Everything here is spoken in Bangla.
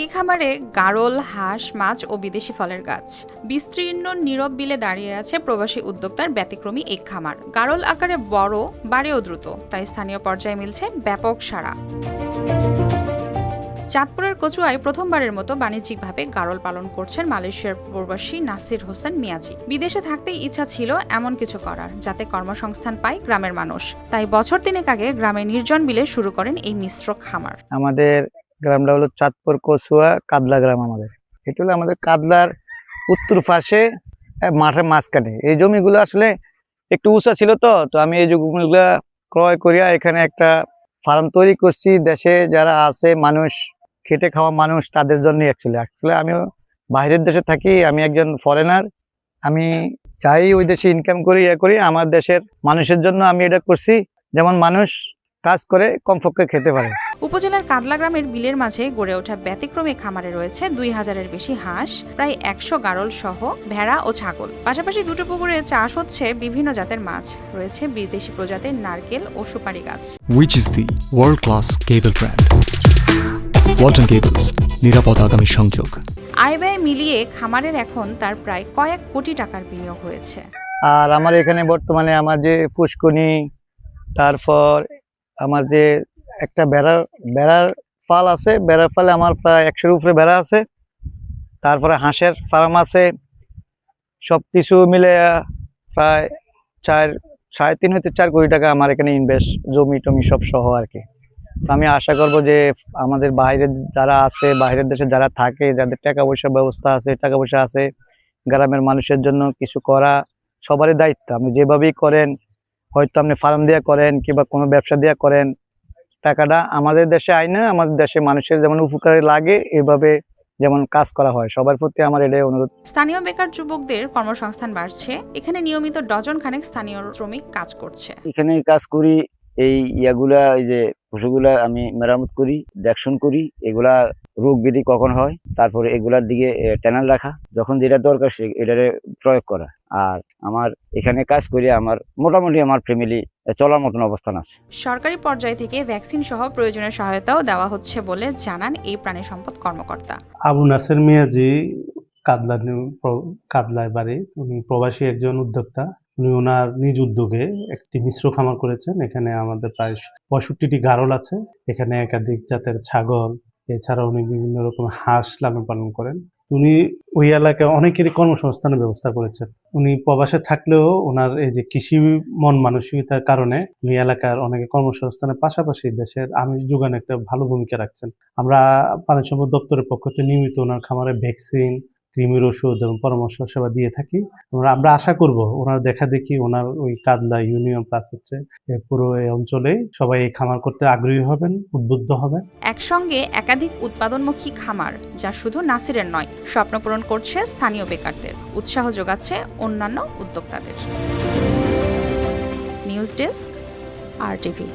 একই খামারে গাড়ল হাঁস, মাছ ও বিদেশি ফলের গাছ। বিস্তীর্ণ নীরব বিলে দাঁড়িয়ে আছে প্রবাসী উদ্যোক্তার ব্যতিক্রমী এক খামার। গাড়ল আকারে বড়, বাড়েও দ্রুত, তাই স্থানীয় পর্যায়ে মিলছে ব্যাপক সাড়া। চাঁদপুরের কচুয়ায় প্রথমবারের মতো বাণিজ্যিকভাবে গাড়ল পালন করছেন মালয়েশিয়ার প্রবাসী নাসির হোসেন মিয়াজি। বিদেশে থাকতেই ইচ্ছা ছিল এমন কিছু করার, যাতে কর্মসংস্থান পায় গ্রামের মানুষ। তাই বছর তিনেক আগে গ্রামের নির্জন বিলে শুরু করেন এই মিশ্র খামার। আমাদের গ্রামটা হলো চাঁদপুর, কসুয়া, কাদলা গ্রাম আমাদের। এটা হলো আমাদের কাদলার উত্তর পাশে মাঠের মাঝখানে। এই জমিগুলো আসলে একটু উঁচা ছিল তো তো আমি এই জমিগুলো ক্রয় করিয়া এখানে একটা ফার্ম তৈরি করছি। দেশে যারা আছে, মানুষ, খেটে খাওয়া মানুষ, তাদের জন্য অ্যাকচুয়ালি অ্যাকচুয়ালি আমিও বাইরের দেশে থাকি, আমি একজন ফরেনার আমি চাই ওই দেশে ইনকাম করি ইয়ে করি। আমার দেশের মানুষের জন্য আমি এটা করছি। যেমন মানুষ কাজ করে, কমপক্ষে খেতে পারে। উপজেলার কাদলা গ্রামের বিলের মাঝে গড়ে ওঠা ব্যতিক্রমী খামারে রয়েছে দুই হাজারের বেশি হাঁস প্রায় একশো গাড়ল সহ ভেড়া ও ছাগল। পাশাপাশি দুটো পুকুরে চাষ হচ্ছে বিভিন্ন জাতের মাছ। রয়েছে বিদেশি প্রজাতির নারকেল ও সুপারি গাছ। Which is the world class cable brand. Walton Cables, নিরাপদ আগামী সংযোগ। আয় ব্যয় মিলিয়ে খামারের এখন তার প্রায় কয়েক কোটি টাকার বিনিয়োগ হয়েছে। আর আমার এখানে বর্তমানে আমার যে পুষ্কনি তারপর আমার যে একটা বেড়ার বেড়ার ফাল আছে, বেড়ার ফালে আমার প্রায় একশোর উপরে বেড়া আছে। তারপরে হাঁসের ফার্ম আছে। সব কিছু মিলে প্রায় চার, সাড়ে তিন হতে চার কোটি টাকা আমার এখানে ইনভেস্ট জমি টমি সব সহ আর কি তো আমি আশা করব যে, আমাদের বাইরে যারা আছে, বাইরের দেশে যারা থাকে, যাদের টাকা পয়সার ব্যবস্থা আছে, টাকা পয়সা আছে, গ্রামের মানুষের জন্য কিছু করা সবারই দায়িত্ব। আপনি যেভাবেই করেন, হয়তো আপনি ফার্ম দিয়ে করেন কিংবা কোনো ব্যবসা দিয়ে করেন টাকাটা আমাদের দেশে আয় না আমাদের দেশে মানুষের যেমন উপকারে লাগে এভাবে যেমন কাজ করা হয়। সবার প্রতি আমার এটাই অনুরোধ। স্থানীয় বেকার যুবকদের কর্মসংস্থান বাড়ছে। এখানে নিয়মিত ডজন খানেক স্থানীয় শ্রমিক কাজ করছে। এখানে কাজ করি এই ইয়াগুলা এই যে পশুগুলা আমি মেরামত করি দেখশন করি এগুলা রোগ ব্যাধি কখন হয় তারপরে এগুলার দিকে ট্যানেল রাখা যখন যেটা দরকার সে এটারে প্রয়োগ করা। আর আমার এখানে কাজ করে আমার মোটামুটি আমার ফ্যামিলি চলার মতন অবস্থান আছে। সরকারি পর্যায় থেকে ভ্যাকসিন সহ প্রয়োজনীয় সহায়তাও দেওয়া হচ্ছে বলে জানান এই প্রাণী সম্পদ কর্মকর্তা। আবু নাসের মিয়াজি কাদলা প্র- কাদলায় বাড়ি। উনি প্রবাসী একজন উদ্যোক্তা। উনি ওনার নিজ উদ্যোগে একটি মিশ্র খামার করেছেন। এখানে আমাদের প্রায় পঁয়ষট্টিটি গারল আছে। এখানে একাধিক জাতের ছাগল এছাড়া উনি বিভিন্ন রকম হাঁস লালন পালন করেন। উনি ওই এলাকায় অনেকেরই কর্মসংস্থানের ব্যবস্থা করেছেন। উনি প্রবাসে থাকলেও ওনার এই যে কৃষি মন মানসিকতার কারণে উনি এলাকার অনেকে কর্মসংস্থানের পাশাপাশি দেশের আমিষ যোগানে একটা ভালো ভূমিকা রাখছেন। আমরা পানি সম্পদ দপ্তরের পক্ষ থেকে নিয়মিত ওনার খামারে ভ্যাকসিন কৃমির ওষুধ এবং পরামর্শ সেবা দিয়ে থাকি। আমরা আশা করব ওনার দেখা দেখি, ওনার ওই কাদলা ইউনিয়ন প্লাস হচ্ছে পুরো এই অঞ্চলে সবাই এই খামার করতে আগ্রহী হবেন, উদ্বুদ্ধ হবেন। একসঙ্গে একাধিক উৎপাদনমুখী খামার, যা শুধু নাসিরের নয়, স্বপ্ন পূরণ করছে স্থানীয় বেকারদের। উৎসাহ যোগাচ্ছে অন্যান্য উদ্যোক্তাদের। নিউজ ডেস্ক আর টিভি